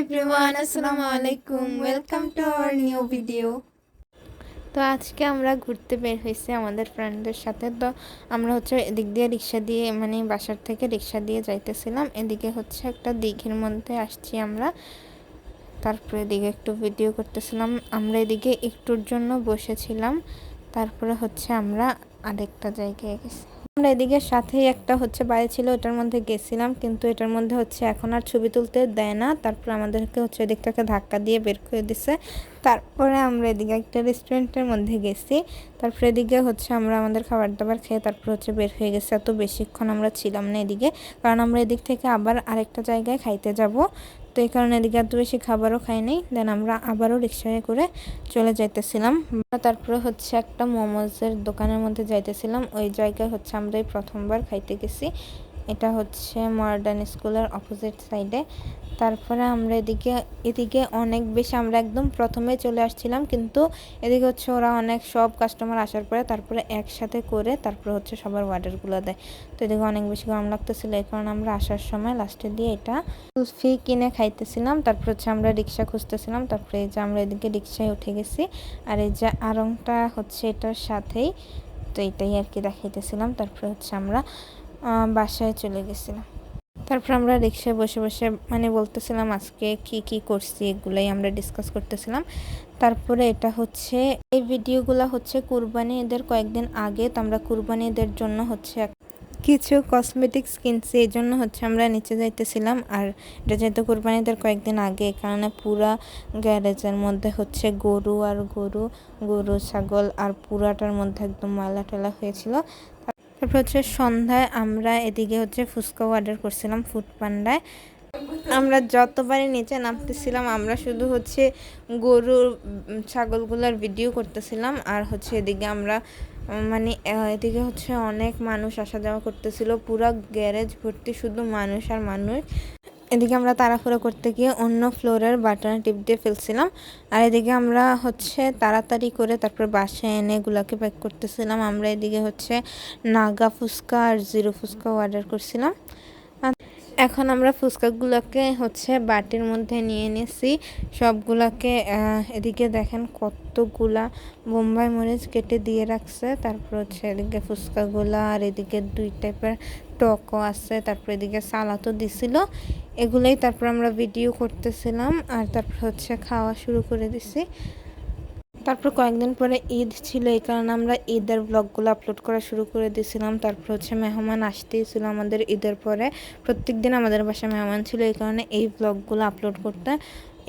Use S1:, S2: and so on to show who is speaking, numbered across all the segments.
S1: Everyone আসসালামু আলাইকুম welcome to our new video তো আজকে আমরা ঘুরতে বের হয়েছি আমাদের ফ্রেন্ডদের সাথে। তো আমরা হচ্ছে এদিক দিয়ে রিক্সা দিয়ে মানে বাসার থেকে রিক্সা দিয়ে যাইতেছিলাম। এদিকে হচ্ছে একটা দিঘির মধ্যে আসছি আমরা। তারপরে এদিকে একটু ভিডিও করতেছিলাম। আমরা এদিকে একটুর জন্য বসেছিলাম। তারপরে হচ্ছে আমরা আরেকটা জায়গায় গেছি। আমরা এদিকে সাথেই একটা হচ্ছে বাড়ি ছিল, ওটার মধ্যে গেছিলাম, কিন্তু এটার মধ্যে হচ্ছে এখন আর ছবি তুলতে দেয় না। তারপর আমাদেরকে হচ্ছে এদিকটাকে ধাক্কা দিয়ে বের করে দিছে। তারপরে আমরা এদিকে একটা রেস্টুরেন্টের মধ্যে গেছি। তারপরে এদিকে হচ্ছে আমরা আমাদের খাবার দাবার খেয়ে তারপর হচ্ছে বের হয়ে গেছে। এত বেশিক্ষণ আমরা ছিলাম না এদিকে, কারণ আমরা এদিক থেকে আবার আরেকটা জায়গায় খাইতে যাব। তো এই কারণে এদিকে এত বেশি খাবারও খাই দেন আমরা আবারও রিক্সায় করে চলে যাইতেছিলাম। তারপরে হচ্ছে একটা মোমোজের দোকানের মধ্যে যাইতেছিলাম। ওই জায়গায় হচ্ছে আমরা এই প্রথমবার খাইতে গেছি। এটা হচ্ছে মডার্ন স্কুলের অপোজিট সাইডে তারপরে আমরা এদিকে এদিকে অনেক বেশি আমরা একদম প্রথমে চলে আসছিলাম, কিন্তু এদিকে হচ্ছে ওরা অনেক সব কাস্টমার আসার পরে তারপরে একসাথে করে তারপরে হচ্ছে সবার অর্ডারগুলো দেয়। তো এদিকে অনেক বেশি গরম লাগতেছিল, এই কারণে আমরা আসার সময় লাস্টে দিয়ে এটা কুলফি কিনে খাইতেছিলাম, তারপর হচ্ছে আমরা রিক্সা খুঁজতেছিলাম, তারপরে এই যে আমরা এদিকে রিক্সায় উঠে গেছি, আর এই যে আরংটা হচ্ছে এটার সাথেই, তো এটাই আর কি দেখাইতেছিলাম, তারপরে হচ্ছে আমরা বাসায় চলে গেছিলাম। তারপর আমরা রিক্সায় বসে বসে মানে বলতেছিলাম আজকে কি কি করছি, এগুলাই আমরা ডিসকাস করতেছিলাম। তারপরে এটা হচ্ছে, এই ভিডিওগুলো হচ্ছে কুরবানি ঈদের কয়েকদিন আগে, তো আমরা কুরবানি ঈদের জন্য হচ্ছে কিছু কসমেটিক্স কিনছি, এই জন্য হচ্ছে আমরা নিচে যাইতেছিলাম। আর এটা যেহেতু কুরবানিদের কয়েকদিন আগে কারণে পুরা গ্যারেজের মধ্যে হচ্ছে গরু আর গরু গরু, ছাগল আর পুরাটার মধ্যে একদম মালা টলা হয়েছিল। তারপর হচ্ছে সন্ধ্যায় আমরা এদিকে হচ্ছে ফুচকাও অর্ডার করছিলাম ফুড পান্ডায় আমরা যতবারই নিচে নামতেছিলাম, আমরা শুধু হচ্ছে গরু ছাগলগুলোর ভিডিও করতেছিলাম। আর হচ্ছে এদিকে আমরা মানে এদিকে হচ্ছে অনেক মানুষ আসা যাওয়া করতেছিল। পুরো গ্যারেজ ভর্তি শুধু মানুষ আর মানুষ। এদিকে আমরা তাড়াহুড়ো করতে গিয়ে অন্য ফ্লোরের বাটনে টিপ দিয়ে ফেলছিলাম। আর এদিকে আমরা হচ্ছে তাড়াতাড়ি করে তারপর বাসায় এনে এগুলাকে প্যাক করতেছিলাম। আমরা এদিকে হচ্ছে নাগা ফুচকা আর জিরো ফুচকা অর্ডার করছিলাম। এখন আমরা ফুচকাগুলোকে হচ্ছে বাটির মধ্যে নিয়ে নিয়েছি সবগুলাকে এদিকে দেখেন কতগুলা বোম্বাই মরিচ কেটে দিয়ে রাখছে। তারপর হচ্ছে এদিকে ফুচকাগুলা আর এদিকে দুই টাইপের টকও আছে। তারপর এদিকে সালাতও দিছিল। এগুলোই তারপর আমরা ভিডিও করতেছিলাম। আর তারপর হচ্ছে খাওয়া শুরু করে দিছি। তারপর কয়েকদিন পরে ঈদ ছিল, এই কারণে আমরা ঈদের ব্লগগুলো আপলোড করা শুরু করে দিয়েছিলাম। তারপর হচ্ছে মেহমান আসতেই ছিল আমাদের ঈদের পরে। প্রত্যেক দিন আমাদের বাসায় মেহমান ছিল, এই কারণে এই ব্লগগুলো আপলোড করতে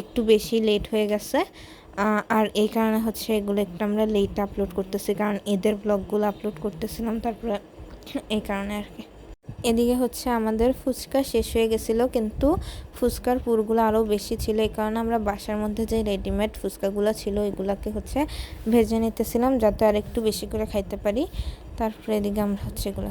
S1: একটু বেশি লেট হয়ে গেছে। আর এই কারণে হচ্ছে এগুলো একটু আমরা লেট আপলোড করতেছি, কারণ ঈদের ব্লগগুলো আপলোড করতেছিলাম, তারপরে এই কারণে আর কি। এদিকে হচ্ছে আমাদের ফুচকা শেষ হয়ে গেছিল, কিন্তু ফুচকার পুরগুলো আরও বেশি ছিল। এই কারণে আমরা বাসার মধ্যে যে রেডিমেড ফুচকাগুলো ছিল এগুলাকে হচ্ছে ভেজে নিতেছিলাম, যাতে আর একটু বেশি করে খাইতে পারি। তারপরে এদিকে আমরা হচ্ছে এগুলো